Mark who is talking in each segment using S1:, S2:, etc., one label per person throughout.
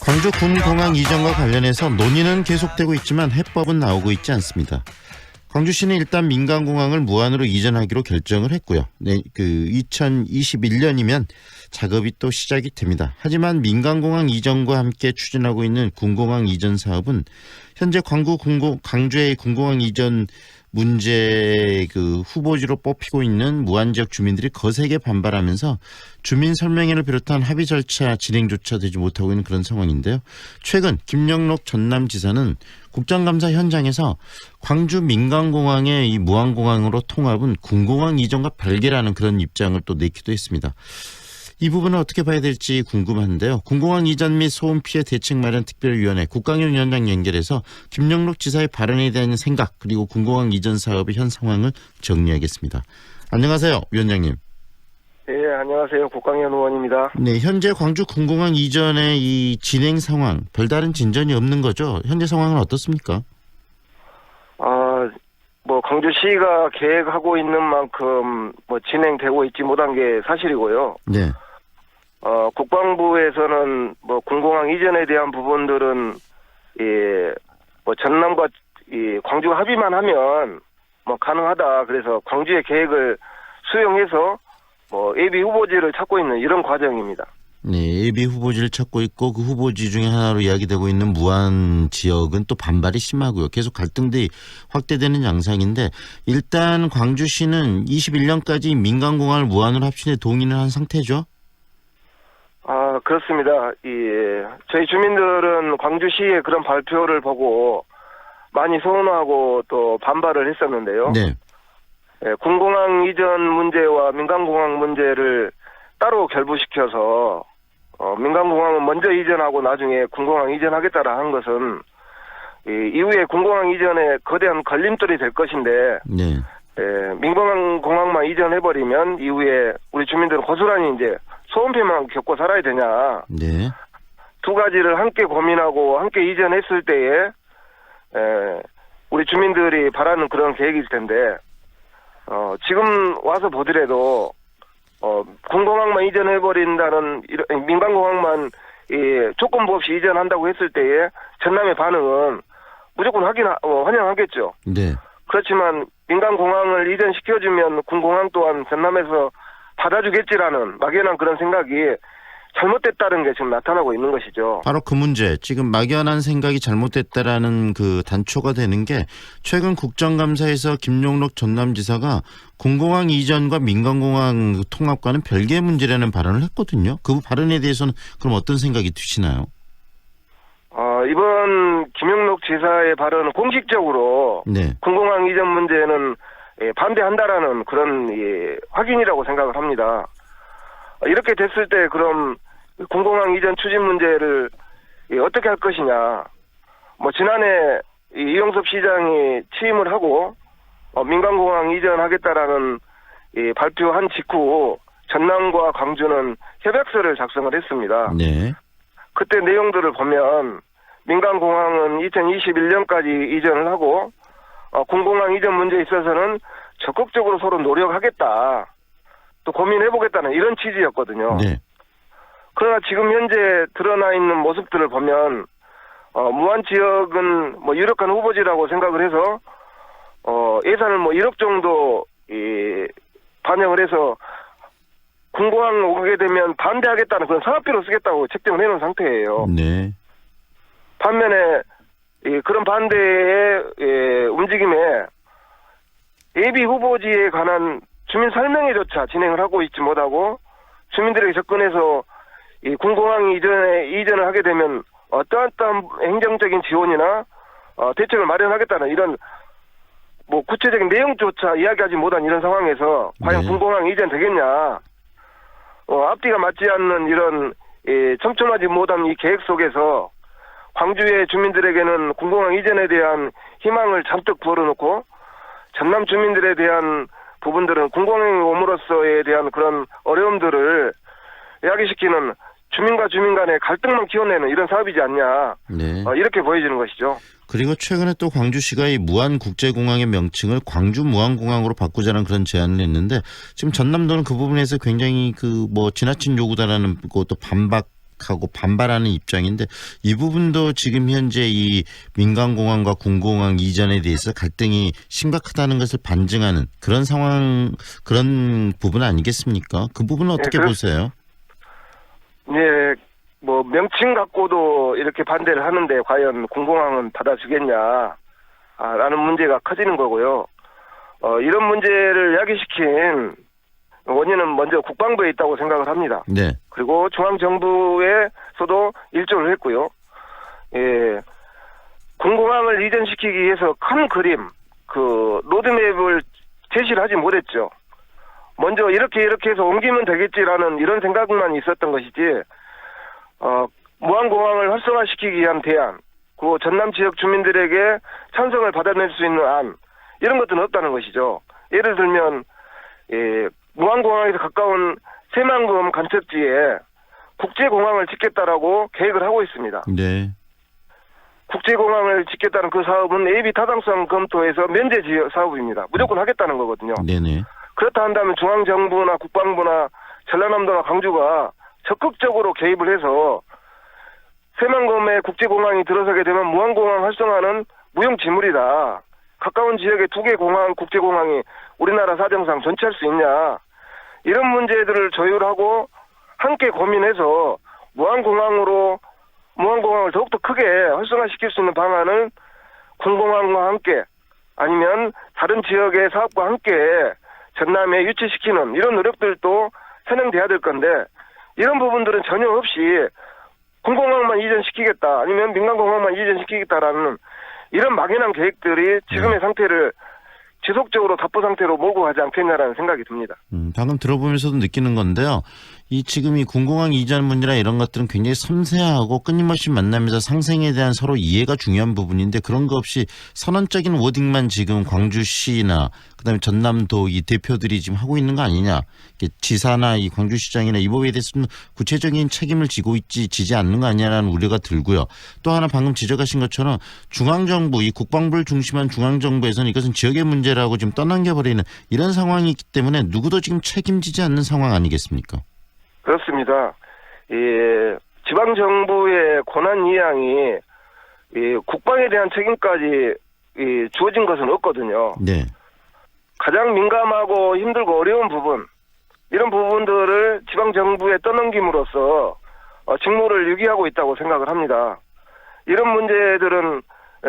S1: 광주 군공항 이전과 관련해서 논의는 계속되고 있지만 해법은 나오고 있지 않습니다. 광주시는 일단 민간공항을 무한으로 이전하기로 결정을 했고요. 네, 그 2021년이면 작업이 또 시작이 됩니다. 하지만 민간공항 이전과 함께 추진하고 있는 군공항 이전 사업은 현재 광구 군공 광주의 군공항 이전 문제 그 후보지로 뽑히고 있는 무안 지역 주민들이 거세게 반발하면서 주민 설명회를 비롯한 합의 절차 진행조차 되지 못하고 있는 그런 상황인데요. 최근 김영록 전남지사는 국정감사 현장에서 광주 민간공항의 이 무안공항으로 통합은 군공항 이전과 별개라는 그런 입장을 또 내기도 했습니다. 이 부분은 어떻게 봐야 될지 궁금한데요. 군공항 이전 및 소음 피해 대책 마련 특별위원회 국강현 위원장 연결해서 김영록 지사의 발언에 대한 생각 그리고 군공항 이전 사업의 현 상황을 정리하겠습니다. 안녕하세요, 위원장님.
S2: 예, 안녕하세요. 국강현 의원입니다.
S1: 네, 현재 광주 군공항 이전의 이 진행 상황 별다른 진전이 없는 거죠? 현재 상황은 어떻습니까?
S2: 아, 뭐 광주시가 계획하고 있는 만큼 뭐 진행되고 있지 못한 게 사실이고요.
S1: 네,
S2: 어, 국방부에서는 뭐 군공항 이전에 대한 부분들은 예, 뭐 전남과 이 광주 합의만 하면 뭐 가능하다. 그래서 광주의 계획을 수용해서 뭐 예비 후보지를 찾고 있는 이런 과정입니다.
S1: 네, 예비 후보지를 찾고 있고 그 후보지 중에 하나로 이야기되고 있는 무안 지역은 또 반발이 심하고요. 계속 갈등들이 확대되는 양상인데 일단 광주시는 21년까지 민간공항을 무안으로 합친에 동의를 한 상태죠.
S2: 아, 그렇습니다. 예. 저희 주민들은 광주시의 그런 발표를 보고 많이 서운하고 또 반발을 했었는데요.
S1: 네,
S2: 예, 군공항 이전 문제와 민간공항 문제를 따로 결부시켜서 어, 민간공항은 먼저 이전하고 나중에 군공항 이전하겠다라 한 것은 이 이후에 군공항 이전에 거대한 걸림돌이 될 것인데
S1: 네,
S2: 예, 민간공항만 이전해버리면 이후에 우리 주민들은 고스란히 이제 소음피만 겪고 살아야 되냐
S1: 네,
S2: 두 가지를 함께 고민하고 함께 이전했을 때에 에, 우리 주민들이 바라는 그런 계획일 텐데 어, 지금 와서 보더라도 어, 군공항만 이전해버린다는 이런 민간공항만 이 조건부 없이 이전한다고 했을 때에 전남의 반응은 무조건 확인 어, 환영하겠죠.
S1: 네.
S2: 그렇지만 민간 공항을 이전시켜주면 군공항 또한 전남에서 받아주겠지라는 막연한 그런 생각이 잘못됐다는 게 지금 나타나고 있는 것이죠.
S1: 바로 그 문제 지금 막연한 생각이 잘못됐다라는 그 단초가 되는 게 최근 국정감사에서 김용록 전남지사가 공공항 이전과 민간공항 그 통합과는 별개의 문제라는 발언을 했거든요. 그 발언에 대해서는 그럼 어떤 생각이 드시나요?
S2: 어, 이번 김영록 지사의 발언은 공식적으로
S1: 네,
S2: 군공항 이전 문제는 예, 반대한다라는 그런 예, 확인이라고 생각을 합니다. 어, 이렇게 됐을 때 그럼 군공항 이전 추진 문제를 예, 어떻게 할 것이냐. 뭐 지난해 이 이용섭 시장이 취임을 하고 어, 민간공항 이전하겠다라는 예, 발표한 직후 전남과 광주는 협약서를 작성을 했습니다.
S1: 네,
S2: 그때 내용들을 보면 민간공항은 2021년까지 이전을 하고 어, 군공항 이전 문제에 있어서는 적극적으로 서로 노력하겠다. 또 고민해보겠다는 이런 취지였거든요.
S1: 네,
S2: 그러나 지금 현재 드러나 있는 모습들을 보면 어, 무안 지역은 뭐 유력한 후보지라고 생각을 해서 어, 예산을 뭐 1억 정도 이, 반영을 해서 군공항 오게 되면 반대하겠다는 그런 사업비로 쓰겠다고 책정을 해놓은 상태예요.
S1: 네,
S2: 반면에 이 그런 반대의 예, 움직임에 예비 후보지에 관한 주민 설명회조차 진행을 하고 있지 못하고 주민들에게 접근해서 이 군공항 이전에 이전을 하게 되면 어떠한 행정적인 지원이나 어, 대책을 마련하겠다는 이런 뭐 구체적인 내용조차 이야기하지 못한 이런 상황에서 과연
S1: 네.
S2: 군공항 이전 되겠냐? 어, 앞뒤가 맞지 않는 이런 예, 촘촘하지 못한 이 계획 속에서 광주의 주민들에게는 군공항 이전에 대한 희망을 잔뜩 불어넣고 전남 주민들에 대한 부분들은 군공항이 옴으로써에 대한 그런 어려움들을 야기시키는 주민과 주민 간의 갈등만 키워내는 이런 사업이지 않냐
S1: 네.
S2: 어, 이렇게 보여지는 것이죠.
S1: 그리고 최근에 또 광주시가 이 무안국제공항의 명칭을 광주 무안공항으로 바꾸자는 그런 제안을 했는데 지금 전남도는 그 부분에서 굉장히 그 뭐 지나친 요구다라는 것도 반박 하고 반발하는 입장인데 이 부분도 지금 현재 이 민간공항과 군공항 이전에 대해서 갈등이 심각하다는 것을 반증하는 그런 상황 그런 부분 아니겠습니까? 그 부분은 어떻게
S2: 그렇-
S1: 보세요?
S2: 예, 뭐 명칭 갖고도 이렇게 반대를 하는데 과연 공공항은 받아주겠냐? 아, 라는 문제가 커지는 거고요. 어, 이런 문제를 야기시킨 원인은 먼저 국방부에 있다고 생각을 합니다.
S1: 네,
S2: 그리고 중앙정부에서도 일조를 했고요. 예, 군공항을 이전시키기 위해서 큰 그림, 그 로드맵을 제시를 하지 못했죠. 먼저 이렇게 이렇게 해서 옮기면 되겠지라는 이런 생각만 있었던 것이지, 어, 무한공항을 활성화시키기 위한 대안, 그 전남 지역 주민들에게 찬성을 받아낼 수 있는 안, 이런 것들은 없다는 것이죠. 예를 들면, 예, 무한공항에서 가까운 새만금 간척지에 국제공항을 짓겠다라고 계획을 하고 있습니다.
S1: 네,
S2: 국제공항을 짓겠다는 그 사업은 AB 타당성 검토에서 면제 지역 사업입니다. 무조건 하겠다는 거거든요.
S1: 네, 네,
S2: 그렇다 한다면 중앙정부나 국방부나 전라남도나 광주가 적극적으로 개입을 해서 새만금의 국제공항이 들어서게 되면 무한공항 활성화는 무용지물이다. 가까운 지역에 두 개 공항, 국제공항이 우리나라 사정상 존치할 수 있냐. 이런 문제들을 조율하고 함께 고민해서 무한공항으로 무한공항을 더욱더 크게 활성화시킬 수 있는 방안을 군공항과 함께 아니면 다른 지역의 사업과 함께 전남에 유치시키는 이런 노력들도 선행돼야 될 건데 이런 부분들은 전혀 없이 군공항만 이전시키겠다 아니면 민간공항만 이전시키겠다라는 이런 막연한 계획들이 지금의 상태를 지속적으로 답보 상태로 몰고 가지 않겠냐라는 생각이 듭니다.
S1: 음, 방금 들어보면서도 느끼는 건데요. 이 지금 이 군공항 이전 문제나 이런 것들은 굉장히 섬세하고 끊임없이 만나면서 상생에 대한 서로 이해가 중요한 부분인데 그런 거 없이 선언적인 워딩만 지금 광주시나 그다음에 전남도 이 대표들이 지금 하고 있는 거 아니냐. 지사나 이 광주시장이나 이 법에 대해서는 구체적인 책임을 지고 있지 지지 않는 거 아니냐라는 우려가 들고요. 또 하나 방금 지적하신 것처럼 중앙정부 이 국방부를 중심한 중앙정부에서는 이것은 지역의 문제라고 지금 떠넘겨버리는 이런 상황이 있기 때문에 누구도 지금 책임지지 않는 상황 아니겠습니까?
S2: 그렇습니다. 이 지방 정부의 권한 이양이 이 국방에 대한 책임까지 이 주어진 것은 없거든요.
S1: 네.
S2: 가장 민감하고 힘들고 어려운 부분 이런 부분들을 지방 정부에 떠넘김으로써 어, 직무를 유기하고 있다고 생각을 합니다. 이런 문제들은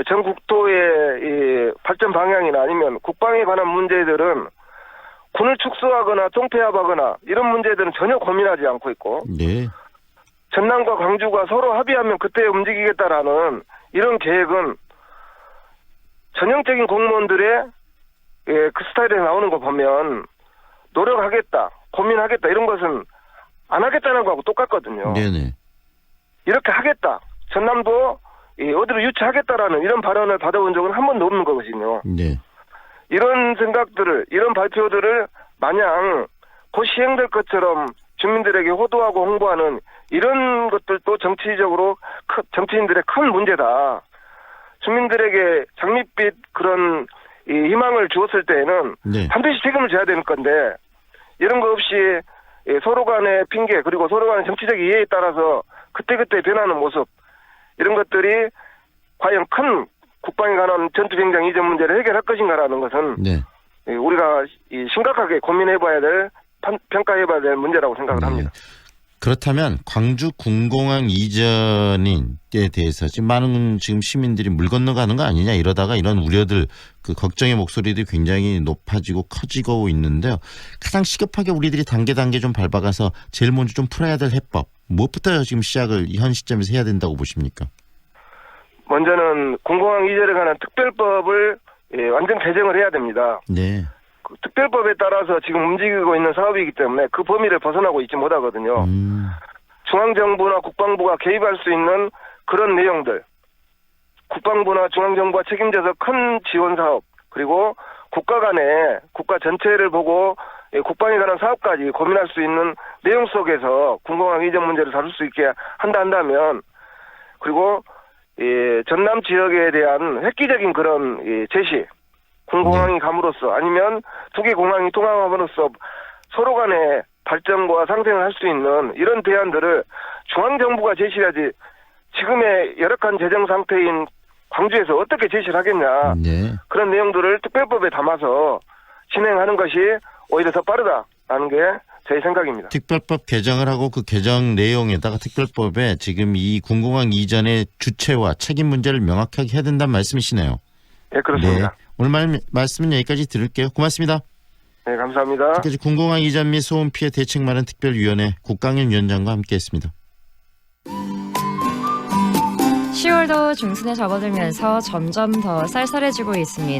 S2: 전 국토의 이 발전 방향이나 아니면 국방에 관한 문제들은 군을 축소하거나 통폐합하거나 이런 문제들은 전혀 고민하지 않고 있고
S1: 네.
S2: 전남과 광주가 서로 합의하면 그때 움직이겠다라는 이런 계획은 전형적인 공무원들의 예, 그 스타일에 나오는 거 보면 노력하겠다, 고민하겠다 이런 것은 안 하겠다는 거하고 똑같거든요.
S1: 네네.
S2: 이렇게 하겠다. 전남도 이 어디로 유치하겠다라는 이런 발언을 받아본 적은 한 번도 없는 거거든요.
S1: 네.
S2: 이런 생각들을 이런 발표들을 마냥 곧 시행될 것처럼 주민들에게 호도하고 홍보하는 이런 것들도 정치적으로 크- 정치인들의 큰 문제다. 주민들에게 장밋빛 그런 이 희망을 주었을 때에는
S1: 네.
S2: 반드시 책임을 져야 되는 건데 이런 거 없이 예, 서로 간의 핑계 그리고 서로 간의 정치적 이해에 따라서 그때그때 변하는 모습 이런 것들이 과연 큰 국방에 관한 전투병장 이전 문제를 해결할 것인가라는 것은
S1: 네.
S2: 예, 우리가 이 심각하게 고민해봐야 될 판- 평가해봐야 될 문제라고 생각을 합니다.
S1: 네. 그렇다면 광주 군공항 이전에 대해서 지금 많은 지금 시민들이 물 건너가는 거 아니냐 이러다가 이런 우려들 그 걱정의 목소리들이 굉장히 높아지고 커지고 있는데요. 가장 시급하게 우리들이 단계 단계 좀 밟아가서 제일 먼저 좀 풀어야 될 해법 무엇부터 지금 시작을 현 시점에서 해야 된다고 보십니까?
S2: 먼저는 공공항 이전에 관한 특별법을 예, 완전 개정을 해야 됩니다.
S1: 네.
S2: 그 특별법에 따라서 지금 움직이고 있는 사업이기 때문에 그 범위를 벗어나고 있지 못하거든요.
S1: 음,
S2: 중앙정부나 국방부가 개입할 수 있는 그런 내용들, 국방부나 중앙정부가 책임져서 큰 지원 사업, 그리고 국가 간에 국가 전체를 보고 예, 국방에 관한 사업까지 고민할 수 있는 내용 속에서 군공항 이전 문제를 다룰 수 있게 한다 한다면, 그리고 예, 전남 지역에 대한 획기적인 그런 예, 제시, 군공항이 감으로써 아니면 두 개 공항이 통합함으로써 서로 간에 발전과 상생을 할 수 있는 이런 대안들을 중앙정부가 제시하지 지금의 열악한 재정 상태인 광주에서 어떻게 제시를 하겠냐
S1: 네.
S2: 그런 내용들을 특별법에 담아서 진행하는 것이 오히려 더 빠르다라는 게 제 생각입니다.
S1: 특별법 개정을 하고 그 개정 내용에다가 특별법에 지금 이 군공항 이전의 주체와 책임 문제를 명확하게 해야 된다는 말씀이시네요.
S2: 네 그렇습니다.
S1: 오늘 말, 말씀은 여기까지 들을게요. 고맙습니다.
S2: 네 감사합니다.
S1: 지금까지 군공항 이전 및 소음 피해 대책 마련 특별위원회 국강현 위원장과 함께했습니다.
S3: 10월도 중순에 접어들면서 점점 더 쌀쌀해지고 있습니다.